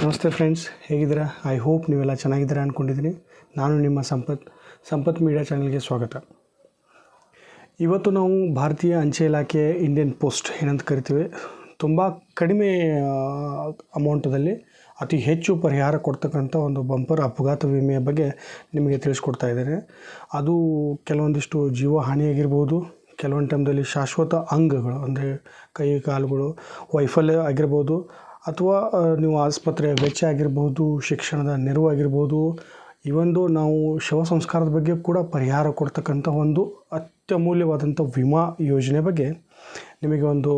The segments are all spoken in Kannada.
ನಮಸ್ತೆ ಫ್ರೆಂಡ್ಸ್, ಹೇಗಿದ್ದೀರಾ? ಐ ಹೋಪ್ ನೀವೆಲ್ಲ ಚೆನ್ನಾಗಿದ್ದೀರಾ ಅಂದ್ಕೊಂಡಿದ್ದೀನಿ ನಾನು ನಿಮ್ಮ ಸಂಪತ್ ಸಂಪತ್ ಮೀಡಿಯಾ ಚಾನಲ್ಗೆ ಸ್ವಾಗತ. ಇವತ್ತು ನಾವು ಭಾರತೀಯ ಅಂಚೆ ಇಲಾಖೆ ಇಂಡಿಯನ್ ಪೋಸ್ಟ್ ಏನಂತ ಕರಿತೀವಿ. ತುಂಬ ಕಡಿಮೆ ಅಮೌಂಟದಲ್ಲಿ ಅತಿ ಹೆಚ್ಚು ಪರಿಹಾರ ಕೊಡ್ತಕ್ಕಂಥ ಒಂದು ಬಂಪರ್ ಅಪಘಾತ ವಿಮೆಯ ಬಗ್ಗೆ ನಿಮಗೆ ತಿಳಿಸ್ಕೊಡ್ತಾ ಇದ್ದೇನೆ. ಅದು ಕೆಲವೊಂದಿಷ್ಟು ಜೀವ ಹಾನಿಯಾಗಿರ್ಬೋದು ಕೆಲವೊಂದು ಟೈಮ್ದಲ್ಲಿ ಶಾಶ್ವತ ಅಂಗಗಳು ಅಂದರೆ ಕೈ, ಕಾಲುಗಳು, ವೈಫಲ್ಯ ಆಗಿರ್ಬೋದು ಅಥವಾ ನೀವು ಆಸ್ಪತ್ರೆಯ ವೆಚ್ಚ ಆಗಿರ್ಬೋದು, ಶಿಕ್ಷಣದ ನೆರವು ಆಗಿರ್ಬೋದು ಈ ಒಂದು ನಾವು ಶವ ಸಂಸ್ಕಾರದ ಬಗ್ಗೆ ಕೂಡ ಪರಿಹಾರ ಕೊಡ್ತಕ್ಕಂಥ ಒಂದು ಅತ್ಯಮೂಲ್ಯವಾದಂಥ ವಿಮಾ ಯೋಜನೆ ಬಗ್ಗೆ ನಿಮಗೆ ಒಂದು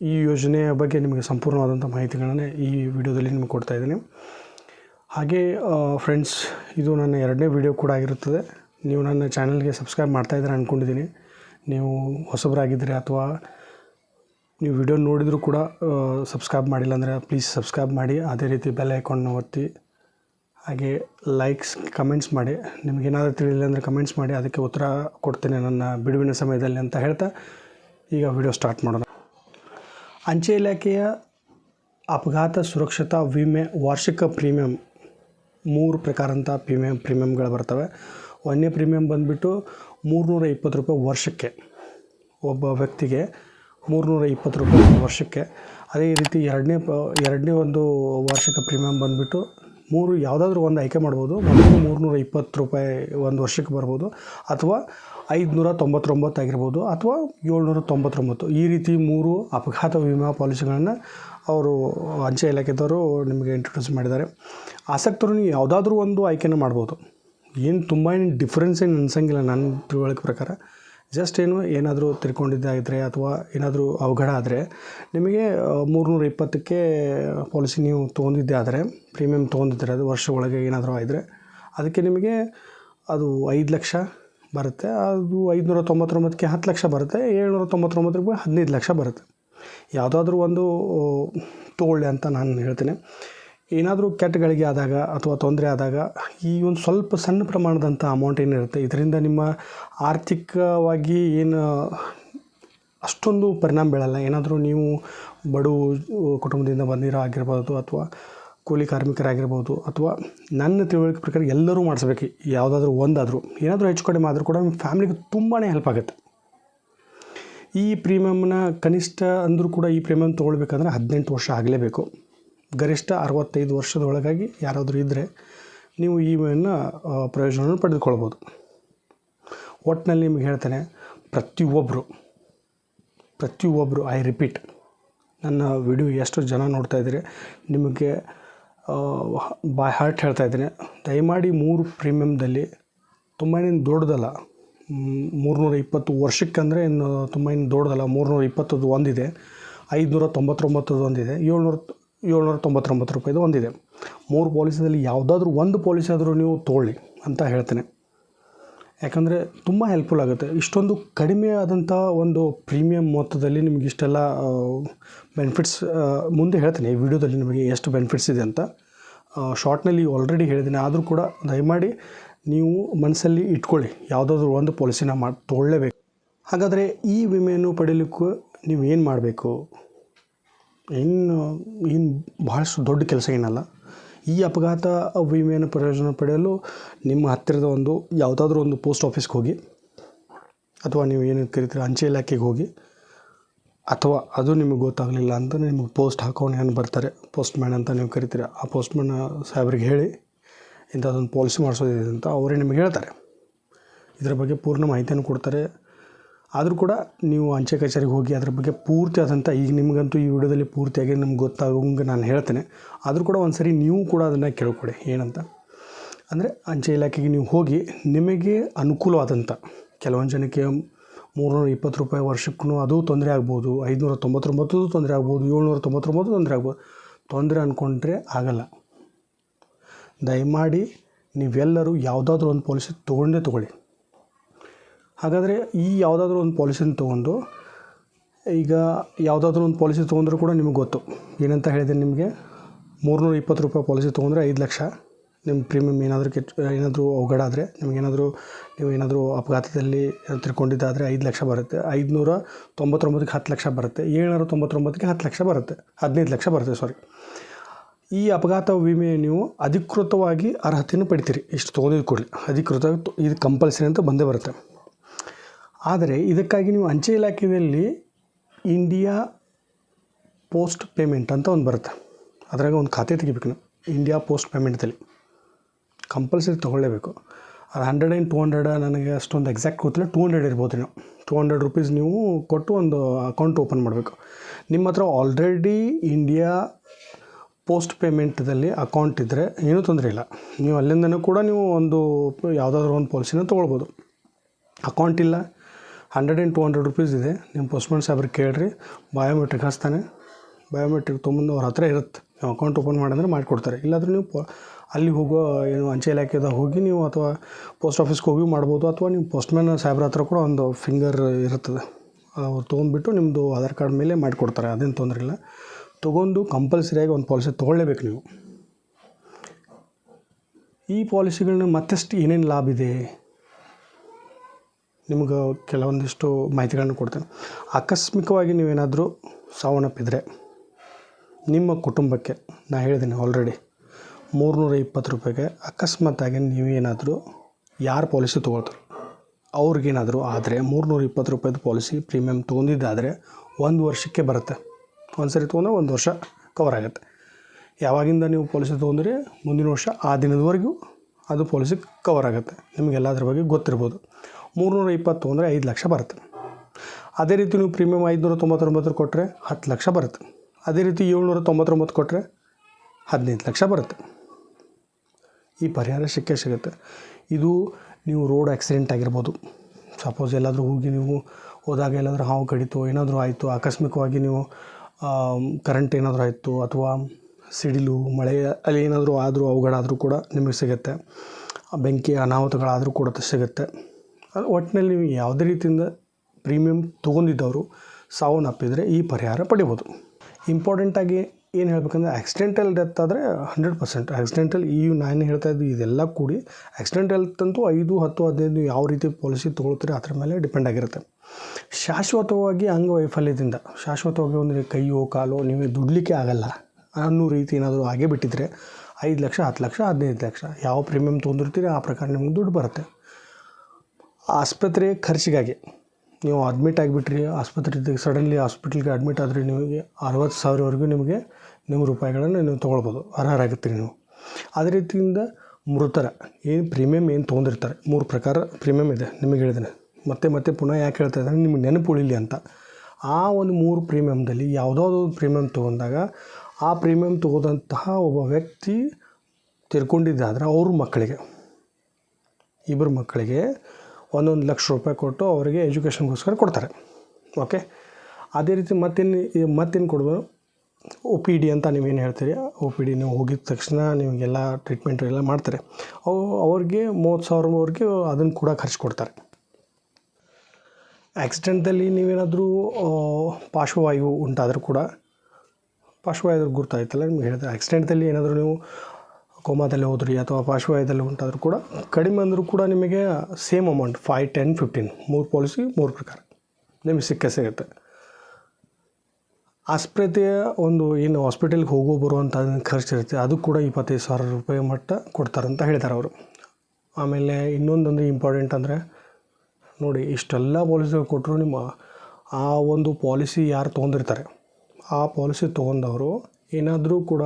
ಈ ಯೋಜನೆಯ ಬಗ್ಗೆ ನಿಮಗೆ ಸಂಪೂರ್ಣವಾದಂಥ ಮಾಹಿತಿಗಳನ್ನು ಈ ವಿಡಿಯೋದಲ್ಲಿ ನಿಮಗೆ ಕೊಡ್ತಾ ಇದ್ದೀನಿ. ಹಾಗೆ ಫ್ರೆಂಡ್ಸ್ ಇದು ನನ್ನ ಎರಡನೇ ವಿಡಿಯೋ ಕೂಡ ಆಗಿರುತ್ತದೆ. ನೀವು ನನ್ನ ಚಾನಲ್ಗೆ ಸಬ್ಸ್ಕ್ರೈಬ್ ಮಾಡ್ತಾ ಇದ್ದೀರಾ ಅಂದ್ಕೊಂಡಿದ್ದೀನಿ ನೀವು ಹೊಸಬರಾಗಿದ್ದರೆ ಅಥವಾ ನೀವು ವಿಡಿಯೋ ನೋಡಿದರೂ ಕೂಡ ಸಬ್ಸ್ಕ್ರೈಬ್ ಮಾಡಿಲ್ಲ ಅಂದರೆ ಪ್ಲೀಸ್ ಸಬ್ಸ್ಕ್ರೈಬ್ ಮಾಡಿ. ಅದೇ ರೀತಿ ಬೆಲ್ ಐಕಾನ್ನ ಒತ್ತಿ. ಹಾಗೆ ಲೈಕ್ಸ್ ಕಮೆಂಟ್ಸ್ ಮಾಡಿ. ನಿಮಗೇನಾದರೂ ತಿಳಿಲಿಲ್ಲ ಅಂದರೆ ಕಮೆಂಟ್ಸ್ ಮಾಡಿ. ಅದಕ್ಕೆ ಉತ್ತರ ಕೊಡ್ತೇನೆ ನನ್ನ ಬಿಡುವಿನ ಸಮಯದಲ್ಲಿ ಅಂತ ಹೇಳ್ತಾ ಈಗ ವಿಡಿಯೋ ಸ್ಟಾರ್ಟ್ ಮಾಡೋಣ. ಅಂಚೆ ಇಲಾಖೆಯ ಅಪಘಾತ ಸುರಕ್ಷತಾ ವಿಮೆ ವಾರ್ಷಿಕ ಪ್ರೀಮಿಯಂ ಮೂರು ಪ್ರಕಾರಂಥ ಪ್ರೀಮಿಯಂ, ಪ್ರೀಮಿಯಂಗಳು ಬರ್ತವೆ. ಒಂದನೇ ಪ್ರೀಮಿಯಂ ಬಂದುಬಿಟ್ಟು ಮೂರುನೂರ ಇಪ್ಪತ್ತು ರೂಪಾಯಿ ವರ್ಷಕ್ಕೆ ಒಬ್ಬ ವ್ಯಕ್ತಿಗೆ ಮೂರುನೂರ ಇಪ್ಪತ್ತು ರೂಪಾಯಿ ವರ್ಷಕ್ಕೆ. ಅದೇ ರೀತಿ ಎರಡನೇ ಪ, ಎರಡನೇ ಒಂದು ವಾರ್ಷಿಕ ಪ್ರೀಮಿಯಂ ಬಂದುಬಿಟ್ಟು ಮೂರು ಯಾವುದಾದ್ರೂ ಒಂದು ಆಯ್ಕೆ ಮಾಡ್ಬೋದು ಮೊದಲು ಮೂರುನೂರ ಇಪ್ಪತ್ತು ರೂಪಾಯಿ ಒಂದು ವರ್ಷಕ್ಕೆ ಬರ್ಬೋದು, ಅಥವಾ ಐದುನೂರ ತೊಂಬತ್ತೊಂಬತ್ತು ಆಗಿರ್ಬೋದು, ಅಥವಾ ಏಳ್ನೂರ ತೊಂಬತ್ತೊಂಬತ್ತು ಈ ರೀತಿ ಮೂರು ಅಪಘಾತ ವಿಮಾ ಪಾಲಿಸಿಗಳನ್ನು ಅವರು ಅಂಚೆ ಇಲಾಖೆದವರು ನಿಮಗೆ ಇಂಟ್ರೊಡ್ಯೂಸ್ ಮಾಡಿದ್ದಾರೆ. ಆಸಕ್ತರು ನೀವು ಯಾವುದಾದ್ರೂ ಒಂದು ಆಯ್ಕೆನ ಮಾಡ್ಬೋದು. ಏನು ತುಂಬ ಏನು ಡಿಫ್ರೆನ್ಸ್ ಏನು ಅನ್ಸಂಗಿಲ್ಲ ನನ್ನ ತಿಳುವಳಿಕೆ ಪ್ರಕಾರ. ಜಸ್ಟ್ ಏನು, ಏನಾದರೂ ತಿರ್ಕೊಂಡಿದ್ದಾಗಿದ್ದರೆ ಅಥವಾ ಏನಾದರೂ ಅವಘಡ ಆದರೆ ನಿಮಗೆ ಮೂರುನೂರ ಇಪ್ಪತ್ತಕ್ಕೆ ಪಾಲಿಸಿ ನೀವು ತೊಗೊಂಡಿದ್ದೆ ಆದರೆ ಪ್ರೀಮಿಯಮ್ ತೊಗೊಂಡಿದ್ದರೆ, ಅದು ವರ್ಷ ಒಳಗೆ ಏನಾದರೂ ಆಗಿದ್ರೆ ಅದಕ್ಕೆ ನಿಮಗೆ ಅದು ಐದು ಲಕ್ಷ ಬರುತ್ತೆ, ಅದು ಐದುನೂರ ತೊಂಬತ್ತೊಂಬತ್ತಕ್ಕೆ ಹತ್ತು ಲಕ್ಷ ಬರುತ್ತೆ, ಏಳ್ನೂರ ತೊಂಬತ್ತೊಂಬತ್ತು ರೂಪಾಯಿ ಹದಿನೈದು ಲಕ್ಷ ಬರುತ್ತೆ. ಯಾವುದಾದ್ರೂ ಒಂದು ತೊಗೊಳ್ಳಿ ಅಂತ ನಾನು ಹೇಳ್ತೇನೆ. ಏನಾದರೂ ಕೆಟ್ಟಗಳಿಗೆ ಆದಾಗ ಅಥವಾ ತೊಂದರೆ ಆದಾಗ ಈ ಒಂದು ಸ್ವಲ್ಪ ಸಣ್ಣ ಪ್ರಮಾಣದಂಥ ಅಮೌಂಟ್ ಏನಿರುತ್ತೆ, ಇದರಿಂದ ನಿಮ್ಮ ಆರ್ಥಿಕವಾಗಿ ಏನು ಅಷ್ಟೊಂದು ಪರಿಣಾಮ ಬೀಳಲ್ಲ. ಏನಾದರೂ ನೀವು ಬಡು ಕುಟುಂಬದಿಂದ ಬಂದಿರೋ ಆಗಿರ್ಬೋದು ಅಥವಾ ಕೂಲಿ ಕಾರ್ಮಿಕರಾಗಿರ್ಬೋದು ಅಥವಾ ನನ್ನ ತಿಳುವಳಿಕೆ ಪ್ರಕಾರ ಎಲ್ಲರೂ ಮಾಡಿಸ್ಬೇಕು, ಯಾವುದಾದ್ರೂ ಒಂದಾದರೂ. ಏನಾದರೂ ಹೆಚ್ಚು ಕಡಿಮೆ ಆದರೂ ಕೂಡ ನಿಮ್ಮ ಫ್ಯಾಮಿಲಿಗೆ ತುಂಬಾ ಹೆಲ್ಪ್ ಆಗುತ್ತೆ. ಈ ಪ್ರೀಮಿಯಮ್ನ ಕನಿಷ್ಠ ಅಂದರೂ ಕೂಡ ಈ ಪ್ರೀಮಿಯಮ್ ತೊಗೊಳ್ಬೇಕಂದ್ರೆ ಹದಿನೆಂಟು ವರ್ಷ ಆಗಲೇಬೇಕು. ಗರಿಷ್ಠ ಅರವತ್ತೈದು ವರ್ಷದೊಳಗಾಗಿ ಯಾರಾದರೂ ಇದ್ದರೆ ನೀವು ಈ ವಿಮೆಯನ್ನು ಪ್ರಯೋಜನವನ್ನು ಪಡೆದುಕೊಳ್ಬೋದು. ಒಟ್ಟಿನಲ್ಲಿ ನಿಮಗೆ ಹೇಳ್ತೇನೆ ಪ್ರತಿಯೊಬ್ಬರು ಪ್ರತಿಯೊಬ್ಬರು ಐ ರಿಪೀಟ್ ನನ್ನ ವಿಡಿಯೋ ಎಷ್ಟು ಜನ ನೋಡ್ತಾ ಇದ್ದೀರಿ, ನಿಮಗೆ ಬಾಯ್ ಹಾರ್ಟ್ ಹೇಳ್ತಾ ಇದ್ದೀನಿ. ದಯಮಾಡಿ ಮೂರು ಪ್ರೀಮಿಯಮ್ದಲ್ಲಿ ತುಂಬಾ ದೊಡ್ಡದಲ್ಲ ಮೂರುನೂರ ಇಪ್ಪತ್ತು ವರ್ಷಕ್ಕಂದರೆ ಇನ್ನು ತುಂಬ ಏನು ದೊಡ್ಡದಲ್ಲ, ಮೂರುನೂರ ಇಪ್ಪತ್ತದು ಒಂದಿದೆ, ಐದುನೂರ ತೊಂಬತ್ತೊಂಬತ್ತದು ಒಂದಿದೆ, ಏಳ್ನೂರ ಏಳ್ನೂರ ತೊಂಬತ್ತೊಂಬತ್ತು ರೂಪಾಯಿದು ಒಂದಿದೆ. ಮೂರು ಪಾಲಿಸಿದಲ್ಲಿ ಯಾವುದಾದ್ರೂ ಒಂದು ಪಾಲಿಸಿ ಆದರೂ ನೀವು ತೊಗೊಳ್ಳಿ ಅಂತ ಹೇಳ್ತೇನೆ. ಯಾಕಂದರೆ ತುಂಬ ಹೆಲ್ಪ್ಫುಲ್ ಆಗುತ್ತೆ. ಇಷ್ಟೊಂದು ಕಡಿಮೆ ಆದಂಥ ಒಂದು ಪ್ರೀಮಿಯಂ ಮೊತ್ತದಲ್ಲಿ ನಿಮಗೆ ಇಷ್ಟೆಲ್ಲ ಬೆನಿಫಿಟ್ಸ್ ಮುಂದೆ ಹೇಳ್ತೀನಿ. ಈ ವಿಡಿಯೋದಲ್ಲಿ ನಿಮಗೆ ಎಷ್ಟು ಬೆನಿಫಿಟ್ಸ್ ಇದೆ ಅಂತ. ಶಾರ್ಟ್ನಲ್ಲಿ ಆಲ್ರೆಡಿ ಹೇಳಿದ್ದೀನಿ. ಆದರೂ ಕೂಡ ದಯಮಾಡಿ ನೀವು ಮನಸ್ಸಲ್ಲಿ ಇಟ್ಕೊಳ್ಳಿ. ಯಾವುದಾದ್ರೂ ಒಂದು ಪಾಲಿಸಿನ ಮಾಡಿ ತೊಗೊಳ್ಳೇಬೇಕು ಹಾಗಾದರೆ ಈ ವಿಮೆಯನ್ನು ಪಡೀಲಿಕ್ಕೂ ನೀವು ಏನು ಮಾಡಬೇಕು? ಏನು ಇನ್ನು ಭಾಳಷ್ಟು ದೊಡ್ಡ ಕೆಲಸ ಏನಲ್ಲ. ಈ ಅಪಘಾತ ವಿಮೆಯನ್ನು ಪ್ರಯೋಜನ ಪಡೆಯಲು ನಿಮ್ಮ ಹತ್ತಿರದ ಒಂದು, ಯಾವುದಾದ್ರೂ ಒಂದು ಪೋಸ್ಟ್ ಆಫೀಸ್ಗೆ ಹೋಗಿ, ಅಥವಾ ನೀವು ಏನು ಕರಿತೀರ, ಅಂಚೆ ಇಲಾಖೆಗೆ ಹೋಗಿ, ಅಥವಾ ಅದು ನಿಮಗೆ ಗೊತ್ತಾಗಲಿಲ್ಲ ಅಂತ ನಿಮಗೆ ಪೋಸ್ಟ್ ಹಾಕೋಣ ಏನು ಬರ್ತಾರೆ, ಪೋಸ್ಟ್ ಮ್ಯಾನ್ ಅಂತ ನೀವು ಕರಿತೀರ, ಆ ಪೋಸ್ಟ್ ಮ್ಯಾನ್ ಸಾಹೇಬ್ರಿಗೆ ಹೇಳಿ, ಇಂಥದ್ದೊಂದು ಪಾಲಿಸಿ ಮಾಡಿಸೋದಿದೆ ಅಂತ ಅವರೇ ನಿಮಗೆ ಹೇಳ್ತಾರೆ. ಇದರ ಬಗ್ಗೆ ಪೂರ್ಣ ಮಾಹಿತಿಯನ್ನು ಕೊಡ್ತಾರೆ. ಆದರೂ ಕೂಡ ನೀವು ಅಂಚೆ ಕಚೇರಿಗೆ ಹೋಗಿ ಅದ್ರ ಬಗ್ಗೆ ಪೂರ್ತಿ ಆದಂಥ ಈಗ ನಿಮಗಂತೂ ಈ ವಿಡಿಯೋದಲ್ಲಿ ಪೂರ್ತಿಯಾಗಿ ನಿಮ್ಗೆ ಗೊತ್ತಾಗೋಂಗೆ ನಾನು ಹೇಳ್ತೇನೆ. ಆದರೂ ಕೂಡ ಒಂದು ಸರಿ ನೀವು ಕೂಡ ಅದನ್ನು ಕೇಳ್ಕೊಡಿ. ಏನಂತ? ಅಂದರೆ ಅಂಚೆ ಇಲಾಖೆಗೆ ನೀವು ಹೋಗಿ ನಿಮಗೆ ಅನುಕೂಲವಾದಂಥ, ಕೆಲವೊಂದು ಜನಕ್ಕೆ ಮೂರುನೂರ ಇಪ್ಪತ್ತು ರೂಪಾಯಿ ವರ್ಷಕ್ಕೂ ಅದು ತೊಂದರೆ ಆಗ್ಬೋದು, ಐದುನೂರ ತೊಂಬತ್ತೊಂಬತ್ತು ತೊಂದರೆ ಆಗ್ಬೋದು, ಏಳ್ನೂರ ತೊಂಬತ್ತೊಂಬತ್ತು ತೊಂದರೆ ಆಗ್ಬೋದು. ತೊಂದರೆ ಅಂದ್ಕೊಂಡ್ರೆ ಆಗಲ್ಲ. ದಯಮಾಡಿ ನೀವೆಲ್ಲರೂ ಯಾವುದಾದ್ರೂ ಒಂದು ಪಾಲಿಸಿ ತೊಗೊಂಡೇ ತೊಗೊಳ್ಳಿ. ಹಾಗಾದರೆ ಈ ಯಾವುದಾದ್ರೂ ಒಂದು ಪಾಲಿಸಿನ ತೊಗೊಂಡು, ಈಗ ಯಾವುದಾದ್ರೂ ಒಂದು ಪಾಲಿಸಿ ತೊಗೊಂಡ್ರೂ ಕೂಡ ನಿಮಗೆ ಗೊತ್ತು. ಏನಂತ ಹೇಳಿದೆ ನಿಮಗೆ? ಮೂರುನೂರ ಇಪ್ಪತ್ತು ರೂಪಾಯಿ ಪಾಲಿಸಿ ತೊಗೊಂಡ್ರೆ ಐದು ಲಕ್ಷ. ನಿಮ್ಮ ಪ್ರೀಮಿಯಮ್ ಏನಾದರೂ ಕೆಟ್ಟ ಏನಾದರೂ ಅವಘಡ ಆದರೆ ನಿಮಗೇನಾದರೂ ನೀವು ಏನಾದರೂ ಅಪಘಾತದಲ್ಲಿ ತಿಳ್ಕೊಂಡಿದ್ದಾದರೆ ಐದು ಲಕ್ಷ ಬರುತ್ತೆ. ಐದುನೂರ ತೊಂಬತ್ತೊಂಬತ್ತಕ್ಕೆ ಹತ್ತು ಲಕ್ಷ ಬರುತ್ತೆ. ಏಳ್ನೂರ ತೊಂಬತ್ತೊಂಬತ್ತಕ್ಕೆ ಹತ್ತು ಲಕ್ಷ ಬರುತ್ತೆ. ಹದಿನೈದು ಲಕ್ಷ ಬರುತ್ತೆ ಸಾರಿ ಈ ಅಪಘಾತ ವಿಮೆ ನೀವು ಅಧಿಕೃತವಾಗಿ ಅರ್ಹತೆಯನ್ನು ಪಡಿತೀರಿ. ಇಷ್ಟು ತೊಗೊಂಡಿದ್ದು ಕೊಡಲಿ. ಅಧಿಕೃತ ಇದು ಕಂಪಲ್ಸರಿ ಅಂತ ಬಂದೇ ಬರುತ್ತೆ. ಆದರೆ ಇದಕ್ಕಾಗಿ ನೀವು ಅಂಚೆ ಇಲಾಖೆಯಲ್ಲಿ ಇಂಡಿಯಾ ಪೋಸ್ಟ್ ಪೇಮೆಂಟ್ ಅಂತ ಒಂದು ಬರುತ್ತೆ. ಅದ್ರಾಗ ಒಂದು ಖಾತೆ ತೆಗಿಬೇಕು ನೀವು. ಇಂಡಿಯಾ ಪೋಸ್ಟ್ ಪೇಮೆಂಟ್ದಲ್ಲಿ ಕಂಪಲ್ಸರಿ ತೊಗೊಳ್ಳೇಬೇಕು. ಅದು ಹಂಡ್ರೆಡ್ ಆ್ಯಂಡ್ ಟೂ ಹಂಡ್ರೆಡ್ ನನಗೆ ಅಷ್ಟೊಂದು ಎಕ್ಸಾಕ್ಟ್ ಗೊತ್ತಿಲ್ಲ. ಟೂ ಹಂಡ್ರೆಡ್ ಇರ್ಬೋದು ನೀವು. ಟೂ ಹಂಡ್ರೆಡ್ ರುಪೀಸ್ ನೀವು ಕೊಟ್ಟು ಒಂದು ಅಕೌಂಟ್ ಓಪನ್ ಮಾಡಬೇಕು. ನಿಮ್ಮ ಹತ್ರ ಆಲ್ರೆಡಿ ಇಂಡಿಯಾ ಪೋಸ್ಟ್ ಪೇಮೆಂಟ್ದಲ್ಲಿ ಅಕೌಂಟ್ ಇದ್ದರೆ ಏನೂ ತೊಂದರೆ ಇಲ್ಲ. ನೀವು ಅಲ್ಲಿಂದನೂ ಕೂಡ ನೀವು ಒಂದು ಯಾವುದಾದ್ರೂ ಒಂದು ಪಾಲಿಸಿನ ತೊಗೊಳ್ಬೋದು. ಅಕೌಂಟ್ ಇಲ್ಲ. Hundred and two hundred rupees ಇದೆ. ನಿಮ್ಮ ಪೋಸ್ಟ್ಮನ್ ಸಾಹೇಬ್ರಿಗೆ ಕೇಳಿರಿ. ಬಯೋಮೆಟ್ರಿಕ್ ಹಾಸ್ತಾನೆ ಬಯೋಮೆಟ್ರಿಕ್ ತೊಗೊಂಬಂದು ಅವ್ರ ಹತ್ರ ಇರುತ್ತೆ. ನೀವು ಅಕೌಂಟ್ ಓಪನ್ ಮಾಡಂದ್ರೆ ಮಾಡಿಕೊಡ್ತಾರೆ. ಇಲ್ಲಾಂದ್ರೆ ನೀವು ಅಲ್ಲಿ ಹೋಗೋ ಏನು ಅಂಚೆ ಇಲಾಖೆದಾಗ ಹೋಗಿ ನೀವು ಅಥವಾ ಪೋಸ್ಟ್ ಆಫೀಸ್ಗೆ ಹೋಗಿ ಮಾಡ್ಬೋದು ಅಥವಾ ನೀವು ಪೋಸ್ಟ್ಮ್ಯಾನ್ ಸಾಹೇಬ್ರ ಹತ್ರ ಕೂಡ ಒಂದು ಫಿಂಗರ್ ಇರುತ್ತದೆ. ಅವ್ರು ತೊಗೊಂಡ್ಬಿಟ್ಟು ನಿಮ್ಮದು ಆಧಾರ್ ಕಾರ್ಡ್ ಮೇಲೆ ಮಾಡಿಕೊಡ್ತಾರೆ. ಅದೇನು ತೊಂದರೆ ಇಲ್ಲ. ತೊಗೊಂಡು ಕಂಪಲ್ಸರಿಯಾಗಿ ಒಂದು ಪಾಲಿಸಿ ತೊಗೊಳ್ಳೇಬೇಕು ನೀವು. ಈ ಪಾಲಿಸಿಗಳನ್ನ ಮತ್ತಷ್ಟು ಏನೇನು ಲಾಭ ಇದೆ? ನಿಮ್ಗೆ ಕೆಲವೊಂದಿಷ್ಟು ಮಾಹಿತಿಗಳನ್ನು ಕೊಡ್ತೇನೆ. ಆಕಸ್ಮಿಕವಾಗಿ ನೀವೇನಾದರೂ ಸಾವನ್ನಪ್ಪಿದರೆ ನಿಮ್ಮ ಕುಟುಂಬಕ್ಕೆ, ನಾ ಹೇಳಿದ್ದೀನಿ ಆಲ್ರೆಡಿ ಮೂರುನೂರ ಇಪ್ಪತ್ತು ರೂಪಾಯಿಗೆ ಅಕಸ್ಮಾತಾಗಿ ನೀವೇನಾದರೂ ಯಾರು ಪಾಲಿಸಿ ತೊಗೊಳ್ತಾರೆ, ಅವ್ರಿಗೇನಾದರೂ ಆದರೆ ಮೂರುನೂರ ಇಪ್ಪತ್ತು ರೂಪಾಯಿದು ಪಾಲಿಸಿ ಪ್ರೀಮಿಯಮ್ ತೊಗೊಂಡಿದ್ದಾದರೆ ಒಂದು ವರ್ಷಕ್ಕೆ ಬರುತ್ತೆ. ಒಂದು ಸರಿ ತೊಗೊಂಡ್ರೆ ಒಂದು ವರ್ಷ ಕವರ್ ಆಗುತ್ತೆ. ಯಾವಾಗಿಂದ ನೀವು ಪಾಲಿಸಿ ತೊಗೊಂಡ್ರೆ? ಮುಂದಿನ ವರ್ಷ ಆ ದಿನದವರೆಗೂ ಅದು ಪಾಲಿಸಿ ಕವರ್ ಆಗುತ್ತೆ. ನಿಮಗೆಲ್ಲ ಅದ್ರ ಬಗ್ಗೆ ಗೊತ್ತಿರ್ಬೋದು. ಮೂರುನೂರ ಇಪ್ಪತ್ತು ಅಂದರೆ ಐದು ಲಕ್ಷ ಬರುತ್ತೆ. ಅದೇ ರೀತಿ ನೀವು ಪ್ರೀಮಿಯಮ್ ಐದುನೂರ ತೊಂಬತ್ತೊಂಬತ್ತರ ಕೊಟ್ಟರೆ ಹತ್ತು ಲಕ್ಷ ಬರುತ್ತೆ. ಅದೇ ರೀತಿ ಏಳ್ನೂರ ತೊಂಬತ್ತೊಂಬತ್ತು ಕೊಟ್ಟರೆ ಹದಿನೈದು ಲಕ್ಷ ಬರುತ್ತೆ. ಈ ಪರಿಹಾರ ಸಿಕ್ಕೇ ಸಿಗುತ್ತೆ. ಇದು ನೀವು ರೋಡ್ ಆಕ್ಸಿಡೆಂಟ್ ಆಗಿರ್ಬೋದು. ಸಪೋಸ್ ಎಲ್ಲಾದರೂ ಹೋಗಿ ನೀವು ಹೋದಾಗ ಎಲ್ಲಾದರೂ ಹಾವು ಕಡಿತು, ಏನಾದರೂ ಆಯಿತು, ಆಕಸ್ಮಿಕವಾಗಿ ನೀವು ಕರೆಂಟ್ ಏನಾದರೂ ಆಯಿತು ಅಥವಾ ಸಿಡಿಲು, ಮಳೆ ಅಲ್ಲಿ ಏನಾದರೂ ಆದರೂ ಅವುಗಳಾದರೂ ಕೂಡ ನಿಮಗೆ ಸಿಗುತ್ತೆ. ಬೆಂಕಿ, ಅನಾಹುತಗಳಾದರೂ ಕೂಡ ಸಿಗುತ್ತೆ. ಒಟ್ಟಿನಲ್ಲಿ ನೀವು ಯಾವುದೇ ರೀತಿಯಿಂದ ಪ್ರೀಮಿಯಮ್ ತೊಗೊಂಡಿದ್ದವರು ಸಾವನ್ನಪ್ಪಿದರೆ ಈ ಪರಿಹಾರ ಪಡಿಬೋದು. ಇಂಪಾರ್ಟೆಂಟಾಗಿ ಏನು ಹೇಳಬೇಕಂದ್ರೆ ಆಕ್ಸಿಡೆಂಟಲ್ ಡೆತ್ ಆದರೆ ಹಂಡ್ರೆಡ್ ಪರ್ಸೆಂಟ್ ಆಕ್ಸಿಡೆಂಟಲ್ ಈ ನಾನು ಹೇಳ್ತಾ ಇದ್ದು ಇದೆಲ್ಲ ಕೂಡಿ ಆಕ್ಸಿಡೆಂಟಲ್ ಅಂತೂ ಐದು, ಹತ್ತು, ಹದಿನೈದು ಯಾವ ರೀತಿ ಪಾಲಿಸಿ ತೊಗೊಳ್ತೀರಿ ಅದ್ರ ಮೇಲೆ ಡಿಪೆಂಡ್ ಆಗಿರುತ್ತೆ. ಶಾಶ್ವತವಾಗಿ ಅಂಗವೈಫಲ್ಯದಿಂದ, ಶಾಶ್ವತವಾಗಿ ಒಂದು ಕೈಯೋ, ಕಾಲೋ ನೀವು ದುಡ್ಲಿಕ್ಕೆ ಆಗಲ್ಲ. ಅನ್ನೋ ರೀತಿ ಏನಾದರೂ ಆಗೇ ಬಿಟ್ಟಿದ್ರೆ ಐದು ಲಕ್ಷ, ಹತ್ತು ಲಕ್ಷ, ಹದಿನೈದು ಲಕ್ಷ ಯಾವ ಪ್ರೀಮಿಯಮ್ ತೊಗೊಂಡಿರ್ತೀರಿ ಆ ಪ್ರಕಾರ ನಿಮ್ಗೆ ದುಡ್ಡು ಬರುತ್ತೆ. ಆಸ್ಪತ್ರೆ ಖರ್ಚಿಗಾಗಿ. ನೀವು ಅಡ್ಮಿಟ್ ಆಗಿಬಿಟ್ರಿ, ಆಸ್ಪತ್ರೆ ಸಡನ್ಲಿ ಹಾಸ್ಪಿಟ್ಲಿಗೆ ಅಡ್ಮಿಟ್ ಆದರೆ ನಿಮಗೆ ಅರವತ್ತು ಸಾವಿರವರೆಗೂ ನಿಮಗೆ ನಿಮ್ಮ ರೂಪಾಯಿಗಳನ್ನು ನೀವು ತೊಗೊಳ್ಬೋದು ಅರ್ಹರಾಗುತ್ತೀರಿ ನೀವು. ಅದೇ ರೀತಿಯಿಂದ ಮೃತರ ಏನು ಪ್ರೀಮಿಯಮ್ ಏನು ತೊಗೊಂಡಿರ್ತಾರೆ, ಮೂರು ಪ್ರಕಾರ ಪ್ರೀಮಿಯಮ್ ಇದೆ ನಿಮಗೆ ಹೇಳಿದ್ದೇನೆ. ಮತ್ತೆ ಮತ್ತೆ ಪುನಃ ಯಾಕೆ ಹೇಳ್ತಾ ಇದ್ದಾರೆ, ನಿಮಗೆ ನೆನಪು ಉಳಿಲಿ ಅಂತ. ಆ ಒಂದು ಮೂರು ಪ್ರೀಮಿಯಮ್ದಲ್ಲಿ ಯಾವುದಾದ್ರು ಒಂದು ಪ್ರೀಮಿಯಮ್ ತೊಗೊಂಡಾಗ ಆ ಪ್ರೀಮಿಯಮ್ ತೊಗೋದಂತಹ ಒಬ್ಬ ವ್ಯಕ್ತಿ ತಿರ್ಕೊಂಡಿದ್ದಾದ್ರೆ ಅವ್ರ ಮಕ್ಕಳಿಗೆ, ಇಬ್ಬರು ಮಕ್ಕಳಿಗೆ ಒಂದೊಂದು ಲಕ್ಷ ರೂಪಾಯಿ ಕೊಟ್ಟು ಅವರಿಗೆ ಎಜುಕೇಷನ್ಗೋಸ್ಕರ ಕೊಡ್ತಾರೆ. ಓಕೆ? ಅದೇ ರೀತಿ ಮತ್ತೇನು ಮತ್ತೇನು ಕೊಡ್ಬೋದು ಒ ಪಿ ಡಿ ಅಂತ ನೀವೇನು ಹೇಳ್ತೀರಿ? ಒ ಪಿ ಡಿ ನೀವು ಹೋಗಿದ ತಕ್ಷಣ ನಿಮಗೆಲ್ಲ ಟ್ರೀಟ್ಮೆಂಟ್ ಎಲ್ಲ ಮಾಡ್ತಾರೆ. ಅವು ಅವ್ರಿಗೆ ಮೂವತ್ತು ಸಾವಿರವರೆಗೆ ಅದನ್ನು ಕೂಡ ಖರ್ಚು ಕೊಡ್ತಾರೆ. ಆಕ್ಸಿಡೆಂಟಲ್ಲಿ ನೀವೇನಾದರೂ ಪಾರ್ಶ್ವವಾಯು ಉಂಟಾದರೂ ಕೂಡ, ಪಾರ್ಶ್ವವಾಯು ಗುರ್ತಾಯ್ತಲ್ಲ ನಿಮ್ಗೆ ಹೇಳ್ತಾರೆ ಆಕ್ಸಿಡೆಂಟಲ್ಲಿ ಏನಾದರೂ ನೀವು ಕೋಮಾದಲ್ಲಿ ಹೋದ್ರಿ ಅಥವಾ ಪಾರ್ಶ್ವವಾಯುದಲ್ಲಿ ಉಂಟಾದರೂ ಕೂಡ ಕಡಿಮೆ ಅಂದರೂ ಕೂಡ ನಿಮಗೆ same amount five ten fifteen ಮೂರು ಪಾಲಿಸಿ ಮೂರು ಪ್ರಕಾರ. ನಿಮಗೆ ಸಿಕ್ಕೇ ಸಿಗುತ್ತೆ. ಆಸ್ಪತ್ರೆಯ ಒಂದು ಏನು ಹಾಸ್ಪಿಟಲ್ಗೆ ಹೋಗೋ ಬರುವಂಥ ಖರ್ಚು ಇರುತ್ತೆ. ಅದು ಕೂಡ ಇಪ್ಪತ್ತೈದು ಸಾವಿರ ರೂಪಾಯಿ ಮಟ್ಟ ಕೊಡ್ತಾರಂತ ಹೇಳ್ತಾರೆ ಅವರು. ಆಮೇಲೆ ಇನ್ನೊಂದೊಂದು ಇಂಪಾರ್ಟೆಂಟ್ ಅಂದರೆ ನೋಡಿ, ಇಷ್ಟೆಲ್ಲ ಪಾಲಿಸಿಗಳು ಕೊಟ್ಟರು ನಿಮ್ಮ ಆ ಒಂದು ಪಾಲಿಸಿ ಯಾರು ತೊಗೊಂಡಿರ್ತಾರೆ? ಆ ಪಾಲಿಸಿ ತೊಗೊಂಡವರು ಏನಾದರೂ ಕೂಡ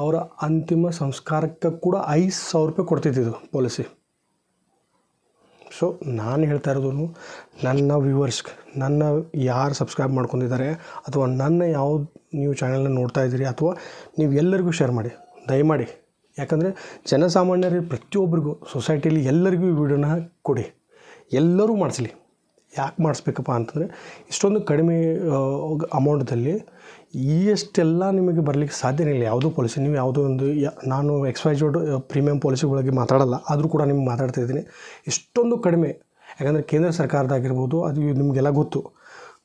ಅವರ ಅಂತಿಮ ಸಂಸ್ಕಾರಕ್ಕೆ ಕೂಡ ಐದು ಸಾವಿರ ರೂಪಾಯಿ ಕೊಡ್ತಿದ್ದಿದ್ದು ಪಾಲಿಸಿ. ಸೊ ನಾನು ಹೇಳ್ತಾ ಇರೋದು ನನ್ನ ವ್ಯೂವರ್ಸ್ಗೆ ನನ್ನ ಯಾರು ಸಬ್ಸ್ಕ್ರೈಬ್ ಮಾಡ್ಕೊಂಡಿದ್ದಾರೆ ಅಥವಾ ನನ್ನ ಯಾವ ನೀವು ಚಾನಲ್ನ ನೋಡ್ತಾ ಇದ್ದೀರಿ ಅಥವಾ ನೀವು ಎಲ್ಲರಿಗೂ ಶೇರ್ ಮಾಡಿ, ದಯಮಾಡಿ. ಯಾಕಂದರೆ ಜನಸಾಮಾನ್ಯರಿಗೆ, ಪ್ರತಿಯೊಬ್ಬರಿಗೂ ಸೊಸೈಟಿಲಿ ಎಲ್ಲರಿಗೂ ಈ ವಿಡಿಯೋನ ಕೊಡಿ. ಎಲ್ಲರೂ ಮಾಡಿಸ್ಲಿ. ಯಾಕೆ ಮಾಡಿಸ್ಬೇಕಪ್ಪ ಅಂತಂದರೆ, ಇಷ್ಟೊಂದು ಕಡಿಮೆ ಅಮೌಂಟ್ದಲ್ಲಿ ಈ ನಿಮಗೆ ಬರಲಿಕ್ಕೆ ಸಾಧ್ಯನೇ ಇಲ್ಲ. ಯಾವುದೋ ಪಾಲಿಸಿ ನೀವು ಯಾವುದೋ ಒಂದು ಯ- ನಾನು ಎಕ್ಸ್ ವೈ ಜೋಡ್ ಪ್ರೀಮಿಯಂ ಪಾಲಿಸಿಗಳಿಗೆ ಮಾತಾಡಲ್ಲ, ಆದರೂ ಕೂಡ ನಿಮ್ಗೆ ಮಾತಾಡ್ತಾ ಇದ್ದೀನಿ. ಇಷ್ಟೊಂದು ಕಡಿಮೆ, ಯಾಕಂದರೆ ಕೇಂದ್ರ ಸರ್ಕಾರದಾಗಿರ್ಬೋದು, ಅದು ನಿಮಗೆಲ್ಲ ಗೊತ್ತು,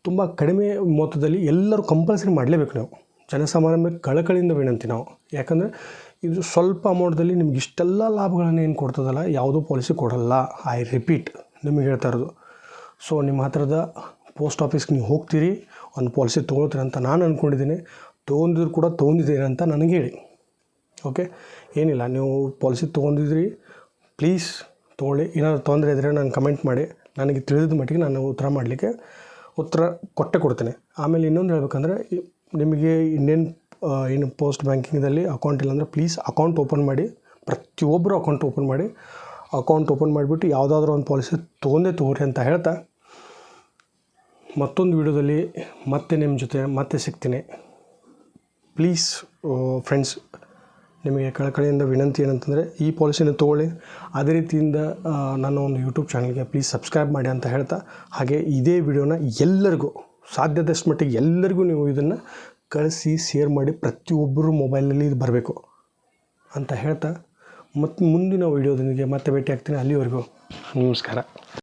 ತುಂಬ ಕಡಿಮೆ ಮೊತ್ತದಲ್ಲಿ ಎಲ್ಲರೂ ಕಂಪಲ್ಸರಿ ಮಾಡಲೇಬೇಕು ನಾವು. ಜನಸಾಮಾನ್ಯ ಕಳಕಳಿಯಿಂದ ವಿನಂತಿ ನಾವು. ಯಾಕಂದರೆ ಇದು ಸ್ವಲ್ಪ ಅಮೌಂಟ್ದಲ್ಲಿ ನಿಮ್ಗೆ ಇಷ್ಟೆಲ್ಲ ಲಾಭಗಳನ್ನು ಏನು ಕೊಡ್ತದಲ್ಲ, ಯಾವುದೂ ಪಾಲಿಸಿ ಕೊಡಲ್ಲ. ಐ ರಿಪೀಟ್ ನಿಮಗೆ ಹೇಳ್ತಾ ಇರೋದು. ಸೊ ನಿಮ್ಮ ಹತ್ರದ ಪೋಸ್ಟ್ ಆಫೀಸ್ಗೆ ನೀವು ಹೋಗ್ತೀರಿ. ಒಂದು ಪಾಲಿಸಿ ತೊಗೊಳ್ತೀನಿ ಅಂತ ನಾನು ಅಂದ್ಕೊಂಡಿದ್ದೀನಿ ತೊಗೊಂಡಿದ್ರು ಕೂಡ ತೊಗೊಂಡಿದ್ದೀನಿ ಅಂತ ನನಗೆ ಹೇಳಿ. ಓಕೆ? ಏನಿಲ್ಲ, ನೀವು ಪಾಲಿಸಿ ತೊಗೊಂಡಿದ್ರಿ ಪ್ಲೀಸ್ ತೊಗೊಳ್ಳಿ. ಏನಾದರೂ ತೊಂದರೆ ಇದ್ದರೆ ನಾನು ಕಮೆಂಟ್ ಮಾಡಿ. ನನಗೆ ತಿಳಿದ ಮಟ್ಟಿಗೆ ನಾನು ಉತ್ತರ ಮಾಡಲಿಕ್ಕೆ ಉತ್ತರ ಕೊಟ್ಟೆ ಕೊಡ್ತೇನೆ. ಆಮೇಲೆ ಇನ್ನೊಂದು ಹೇಳ್ಬೇಕಂದ್ರೆ ನಿಮಗೆ ಇಂಡಿಯನ್ ಏನು ಪೋಸ್ಟ್ ಬ್ಯಾಂಕಿಂಗಲ್ಲಿ ಅಕೌಂಟ್ ಇಲ್ಲಾಂದರೆ ಪ್ಲೀಸ್ ಅಕೌಂಟ್ ಓಪನ್ ಮಾಡಿ. ಪ್ರತಿಯೊಬ್ಬರು ಅಕೌಂಟ್ ಓಪನ್ ಮಾಡಿ. ಅಕೌಂಟ್ ಓಪನ್ ಮಾಡಿಬಿಟ್ಟು ಯಾವುದಾದ್ರೂ ಒಂದು ಪಾಲಿಸಿ ತೊಗೊಂಡೇ ತೊಗೊರಿ ಅಂತ ಹೇಳ್ತಾ ಮತ್ತೊಂದು ವಿಡಿಯೋದಲ್ಲಿ ಮತ್ತೆ ನಿಮ್ಮ ಜೊತೆ ಮತ್ತೆ ಸಿಗ್ತೀನಿ. ಪ್ಲೀಸ್ ಫ್ರೆಂಡ್ಸ್ ನಿಮಗೆ ಕಳಕಳಿಯಿಂದ ವಿನಂತಿ ಏನಂತಂದರೆ, ಈ ಪಾಲಿಸಿನ ತೊಗೊಳ್ಳಿ. ಅದೇ ರೀತಿಯಿಂದ ನನ್ನ ಒಂದು ಯೂಟ್ಯೂಬ್ ಚಾನಲ್ಗೆ ಪ್ಲೀಸ್ ಸಬ್ಸ್ಕ್ರೈಬ್ ಮಾಡಿ ಅಂತ ಹೇಳ್ತಾ, ಹಾಗೆ ಇದೇ ವಿಡಿಯೋನ ಎಲ್ಲರಿಗೂ ಸಾಧ್ಯದಷ್ಟು ಮಟ್ಟಿಗೆ ಎಲ್ಲರಿಗೂ ನೀವು ಇದನ್ನು ಕಳಿಸಿ ಶೇರ್ ಮಾಡಿ ಪ್ರತಿಯೊಬ್ಬರು ಮೊಬೈಲಲ್ಲಿ ಇದು ಬರಬೇಕು ಅಂತ ಹೇಳ್ತಾ ಮತ್ತು ಮುಂದಿನ ವಿಡಿಯೋದೊಂದಿಗೆ ಮತ್ತೆ ಭೇಟಿ ಆಗ್ತೀನಿ ಅಲ್ಲಿವರೆಗೂ ನಮಸ್ಕಾರ.